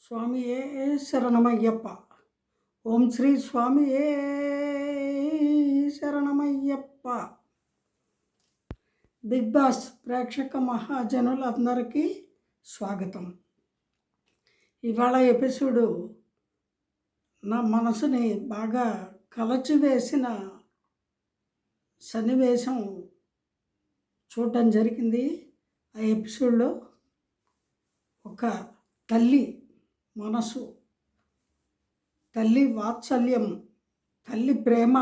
స్వామియే శరణమయ్యప్ప. ఓం శ్రీ స్వామియే శరణమయ్యప్ప. బిగ్ బాస్ ప్రేక్షక మహాజనులందరికీ స్వాగతం. ఇవాళ ఎపిసోడు నా మనసుని బాగా కలచివేసిన సన్నివేశం చూడటం జరిగింది. ఆ ఎపిసోడ్లో ఒక తల్లి మనసు తల్లి వాత్సల్యం తల్లి ప్రేమ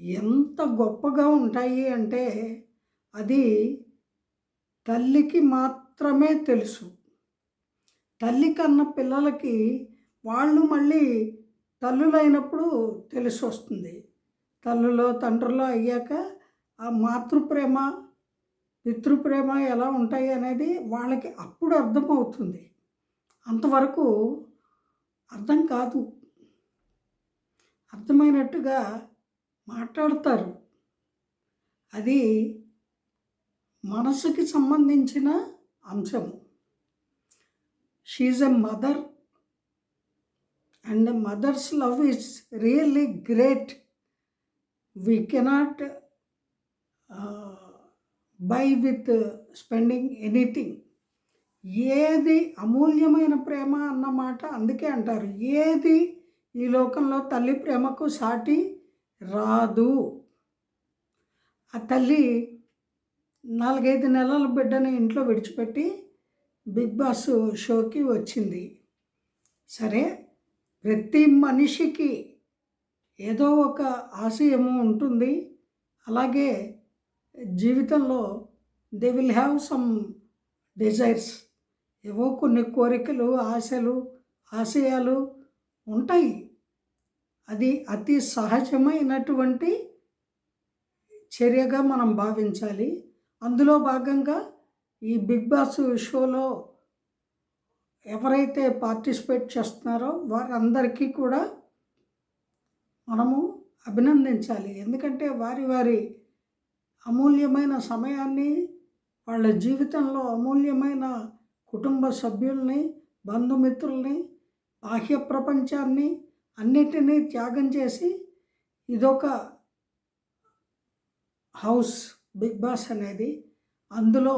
ఎంత గొప్పగా ఉంటాయి అంటే అది తల్లికి మాత్రమే తెలుసు. తల్లి కన్న పిల్లలకి వాళ్ళు మళ్ళీ తల్లులైనప్పుడు తెలిసి వస్తుంది తల్లులో తండ్రులో అయ్యాక ఆ మాతృప్రేమ పితృప్రేమ ఎలా ఉంటాయి అనేది వాళ్ళకి అప్పుడు అర్థమవుతుంది. అంతవరకు అర్థం కాదు. అర్థమైనట్టుగా మాట్లాడతారు. అది మనసుకి సంబంధించిన అంశం. She's a mother and mother's love is really great we cannot buy with spending anything ఏది అమూల్యమైన ప్రేమ అన్నమాట అందుకే అంటారు. ఏది ఈ లోకంలో తల్లి ప్రేమకు సాటి రాదు. ఆ తల్లి నాలుగైదు నెలల బిడ్డని ఇంట్లో విడిచిపెట్టి బిగ్ బాస్ షోకి వచ్చింది. సరే ప్రతి మనిషికి ఏదో ఒక ఆశయము ఉంటుంది. అలాగే జీవితంలో they will have some desires. ఏవో కొన్ని కోరికలు ఆశలు ఆశయాలు ఉంటాయి. అది అతి సహజమైనటువంటి చర్యగా మనం భావించాలి. అందులో భాగంగా ఈ బిగ్ బాస్ షోలో ఎవరైతే పార్టిసిపేట్ చేస్తున్నారో వారందరికీ కూడా మనము అభినందించాలి. ఎందుకంటే వారి వారి అమూల్యమైన సమయాన్ని వాళ్ళ జీవితంలో అమూల్యమైన కుటుంబ సభ్యుల్ని బంధుమిత్రుల్ని బాహ్య ప్రపంచాన్ని అన్నిటినీ త్యాగం చేసి ఇదొక హౌస్ బిగ్ బాస్ అనేది. అందులో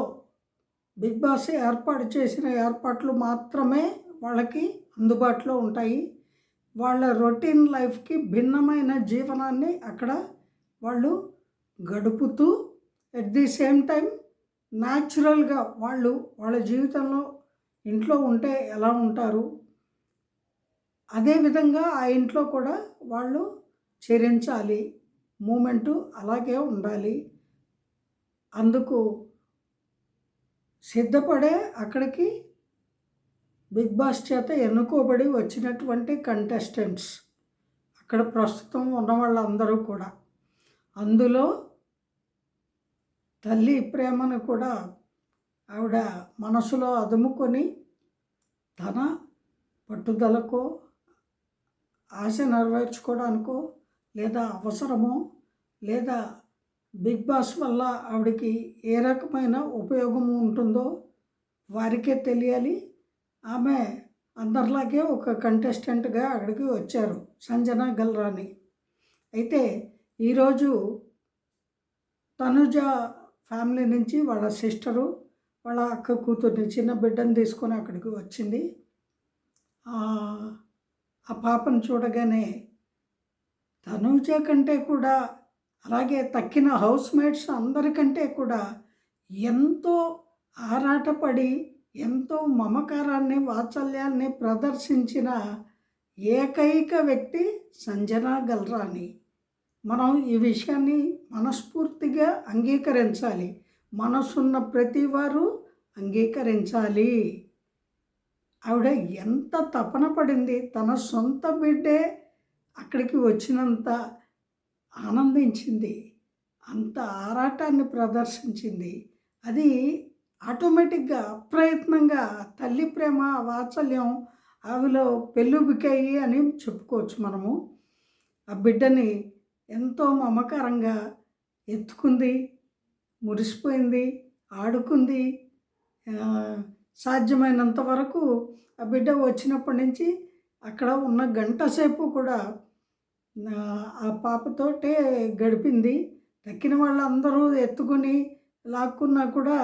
బిగ్ బాస్ ఏర్పాటు చేసిన ఏర్పాట్లు మాత్రమే వాళ్ళకి అందుబాటులో ఉంటాయి. వాళ్ళ రొటీన్ లైఫ్కి భిన్నమైన జీవనాన్ని అక్కడ వాళ్ళు గడుపుతూ ఎట్ ది సేమ్ టైం న్యాచురల్గా వాళ్ళు వాళ్ళ జీవితంలో ఇంట్లో ఉంటే ఎలా ఉంటారు? అదేవిధంగా ఆ ఇంట్లో కూడా వాళ్ళు చరించాలి. మూమెంటు అలాగే ఉండాలి. అందుకు సిద్ధపడే అక్కడికి బిగ్ బాస్ చేత ఎన్నుకోబడి వచ్చినటువంటి కంటెస్టెంట్స్ అక్కడ ప్రస్తుతం ఉన్న వాళ్ళందరూ కూడా. అందులో తల్లి ప్రేమను కూడా ఆవిడ మనసులో అదుముకొని తన పట్టుదలకో ఆశ నెరవేర్చుకోవడానికో లేదా అవసరమో లేదా బిగ్ బాస్ వల్ల ఆవిడకి ఏ రకమైన ఉపయోగము ఉంటుందో వారికే తెలియాలి. ఆమె అందరిలాగే ఒక కంటెస్టెంట్గా అక్కడికి వచ్చారు సంజన గల్రాని. అయితే ఈరోజు తనుజ ఫ్యామిలీ నుంచి వాళ్ళ సిస్టరు వాళ్ళ అక్క కూతుర్ని చిన్న బిడ్డను తీసుకొని అక్కడికి వచ్చింది. ఆ పాపను చూడగానే తనుజ కంటే కూడా అలాగే తక్కిన హౌస్ మేట్స్ అందరికంటే కూడా ఎంతో ఆరాటపడి ఎంతో మమకారాన్ని వాత్సల్యాన్ని ప్రదర్శించిన ఏకైక వ్యక్తి సంజనా గల్రాణి మనం ఈ విషయాన్ని మనస్ఫూర్తిగా అంగీకరించాలి. మనసున్న ప్రతి వారు అంగీకరించాలి. ఆవిడ ఎంత తపన పడింది. తన సొంత బిడ్డే అక్కడికి వచ్చినంత ఆనందించింది. అంత ఆరాటాన్ని ప్రదర్శించింది. అది ఆటోమేటిక్గా అప్రయత్నంగా తల్లి ప్రేమ వాత్సల్యం ఆవిలో పెళ్ళుబికాయి అని చెప్పుకోవచ్చు మనము. ఆ బిడ్డని ఎంతో మమకారంగా ఎత్తుకుంది మురిసిపోయింది ఆడుకుంది. సాధ్యమైనంత వరకు ఆ బిడ్డ వచ్చినప్పటి నుంచి అక్కడ ఉన్న గంట సేపు కూడా ఆ పాపతోటే గడిపింది. తక్కిన వాళ్ళందరూ ఎత్తుకుని లాక్కున్నా కూడా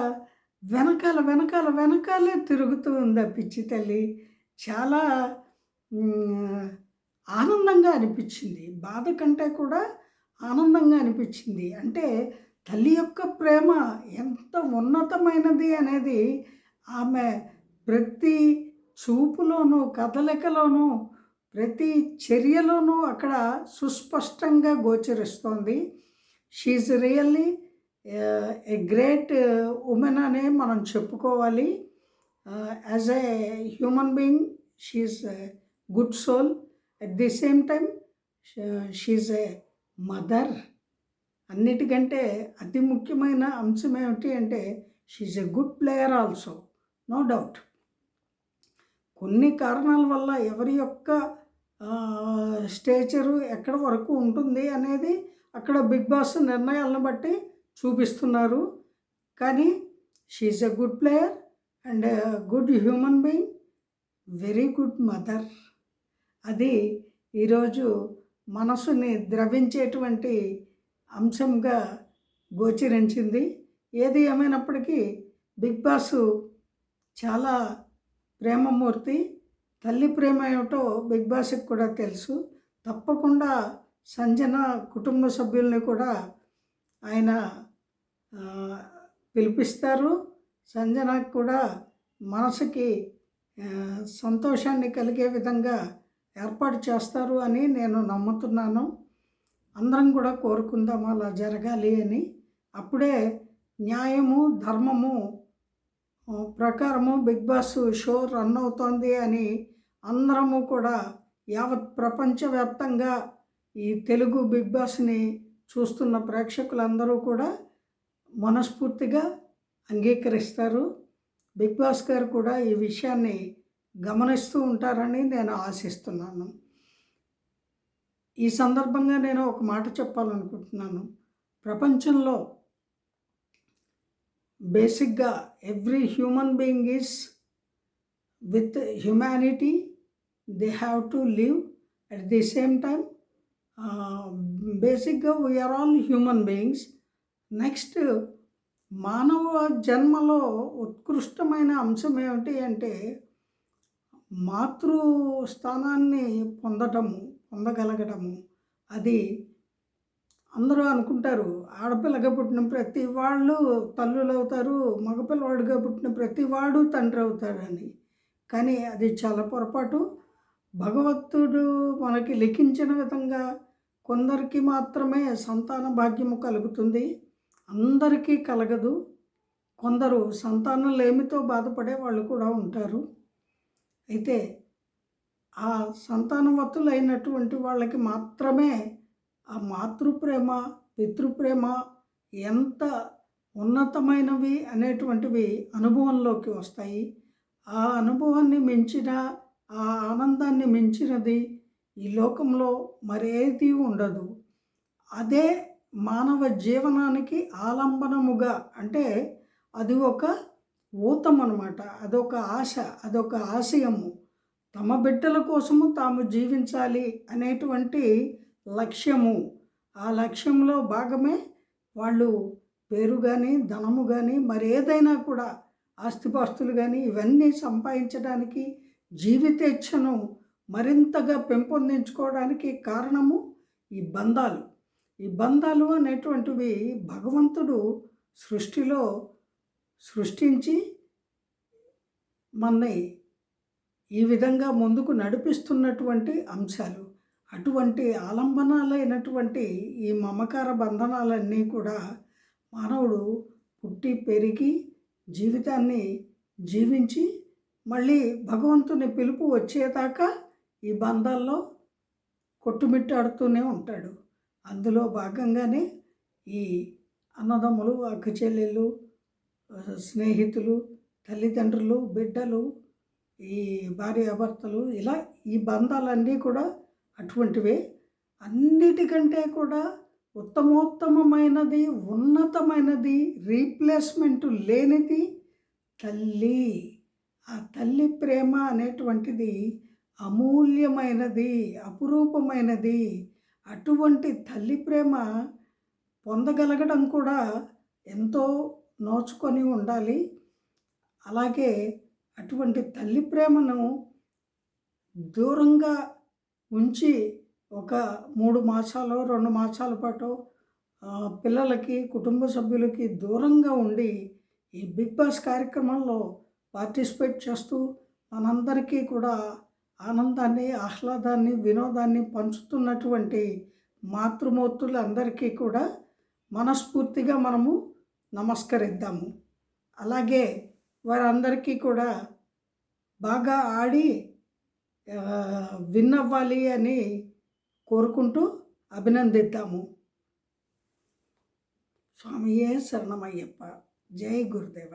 వెనకాల వెనకాల వెనకాలే తిరుగుతూ ఉంది ఆ పిచ్చి తల్లి. చాలా ఆనందంగా అనిపించింది. బాధ కంటే కూడా ఆనందంగా అనిపించింది. అంటే తల్లి యొక్క ప్రేమ ఎంత ఉన్నతమైనది అనేది ఆమె ప్రతి చూపులోనూ కదలికలోనూ ప్రతి చర్యలోనూ అక్కడ సుస్పష్టంగా గోచరిస్తోంది. She's really a great women అనే మనం చెప్పుకోవాలి. As a human being she's good soul at the same time she's a mother అన్నిటికంటే అతి ముఖ్యమైన అంశం ఏమిటి అంటే she's a good player also no doubt కొన్ని కారణాల వల్ల ఎవరి యొక్క స్టేచరు ఎక్కడ వరకు ఉంటుంది అనేది అక్కడ బిగ్ బాస్ నిర్ణయాలను బట్టి చూపిస్తున్నారు. కానీ she's a good player and good human being very good mother అది ఈరోజు మనసుని ద్రవించేటువంటి అంశంగా గోచరించింది. ఏది ఏమైనప్పటికీ బిగ్ బాస్ చాలా ప్రేమమూర్తి. తల్లి ప్రేమ ఏమిటో బిగ్ బాస్కి కూడా తెలుసు. తప్పకుండా సంజన కుటుంబ సభ్యుల్ని కూడా ఆయన పిలిపిస్తారు. సంజనకు కూడా మనసుకి సంతోషాన్ని కలిగే విధంగా ఏర్పాటు చేస్తారు అని నేను నమ్ముతున్నాను. అందరం కూడా కోరుకుందాం అలా జరగాలి అని. అప్పుడే న్యాయము ధర్మము ప్రకారము బిగ్ బాస్ షో రన్ అవుతోంది అని అందరము కూడా యావత్ ప్రపంచవ్యాప్తంగా ఈ తెలుగు బిగ్ బాస్ని చూస్తున్న ప్రేక్షకులందరూ కూడా మనస్ఫూర్తిగా అంగీకరిస్తారు. బిగ్ బాస్ గారు కూడా ఈ విషయాన్ని గమనిస్తూ ఉంటారని నేను ఆశిస్తున్నాను. ఈ సందర్భంగా నేను ఒక మాట చెప్పాలనుకుంటున్నాను. ప్రపంచంలో బేసిక్గా every human being is with humanity. They have to live at the same time బేసిక్గా we are all human beings. Next మానవ జన్మలో ఉత్కృష్టమైన అంశం ఏమిటి అంటే మాతృ స్థానాన్ని పొందటము పొందగలగటము అది అందరూ అనుకుంటారు. ఆడపిల్లగా పుట్టిన ప్రతి వాళ్ళు తల్లులు అవుతారు మగపిల్లవాడుగా పుట్టిన ప్రతి వాడు తండ్రి అవుతాడని కానీ అది చాలా పొరపాటు. భగవంతుడు మనకి లిఖించిన విధంగా కొందరికి మాత్రమే సంతాన భాగ్యము కలుగుతుంది అందరికీ కలగదు. కొందరు సంతానం లేమితో బాధపడే వాళ్ళు కూడా ఉంటారు. అయితే ఆ సంతానవతులైనటువంటి వాళ్ళకి మాత్రమే ఆ మాతృప్రేమ పితృప్రేమ ఎంత ఉన్నతమైనవి అనేటువంటివి అనుభవంలోకి వస్తాయి. ఆ అనుభవాన్ని మించిన ఆ ఆనందాన్ని మించినది ఈ లోకంలో మరేది ఉండదు. అదే మానవ జీవనానికి ఆలంబనముగా అంటే అది ఒక ఊతం అనమాట అదొక ఆశ అదొక ఆశయము. తమ బిడ్డల కోసము తాము జీవించాలి అనేటువంటి లక్ష్యము. ఆ లక్ష్యంలో భాగమే వాళ్ళు పేరు కానీ ధనము కానీ మరేదైనా కూడా ఆస్తిపాస్తులు కానీ ఇవన్నీ సంపాదించడానికి జీవితేచ్ఛను మరింతగా పెంపొందించుకోవడానికి కారణము ఈ బంధాలు. ఈ బంధాలు అనేటువంటివి భగవంతుడు సృష్టిలో సృష్టించి మనని ఈ విధంగా ముందుకు నడిపిస్తున్నటువంటి అంశాలు అటువంటి ఆలంబనాలైనటువంటి ఈ మమకార బంధనాలన్నీ కూడా మానవుడు పుట్టి పెరిగి జీవితాన్ని జీవించి మళ్ళీ భగవంతుని పిలుపు వచ్చేదాకా ఈ బంధాల్లో కొట్టుమిట్టాడుతూనే ఉంటాడు. అందులో భాగంగానే ఈ అన్నదమ్ములు అక్క చెల్లెళ్ళు స్నేహితులు తల్లిదండ్రులు బిడ్డలు ఈ భార్యాభర్తలు ఇలా ఈ బంధాలన్నీ కూడా అటువంటివే. అన్నిటికంటే కూడా ఉత్తమోత్తమమైనది ఉన్నతమైనది రీప్లేస్మెంట్ లేనిది తల్లి. ఆ తల్లి ప్రేమ అనేటువంటిది అమూల్యమైనది అపురూపమైనది. అటువంటి తల్లి ప్రేమ పొందగలగడం కూడా ఎంతో నోచుకొని ఉండాలి. అలాగే అటువంటి తల్లి ప్రేమను దూరంగా ఉంచి ఒక మూడు మాసాలు రెండు మాసాల పాటు పిల్లలకి కుటుంబ సభ్యులకి దూరంగా ఉండి ఈ బిగ్ బాస్ కార్యక్రమంలో పార్టిసిపేట్ చేస్తూ మనందరికీ కూడా ఆనందాన్ని ఆహ్లాదాన్ని వినోదాన్ని పంచుతున్నటువంటి మాతృమూర్తులందరికీ కూడా మనస్ఫూర్తిగా మనము నమస్కరిద్దాము. అలాగే వారందరికీ కూడా బాగా ఆడి విన్ అవ్వాలి అని కోరుకుంటూ అభినందిద్దాము. స్వామియే శరణమయ్యప్ప. జై గురుదేవ.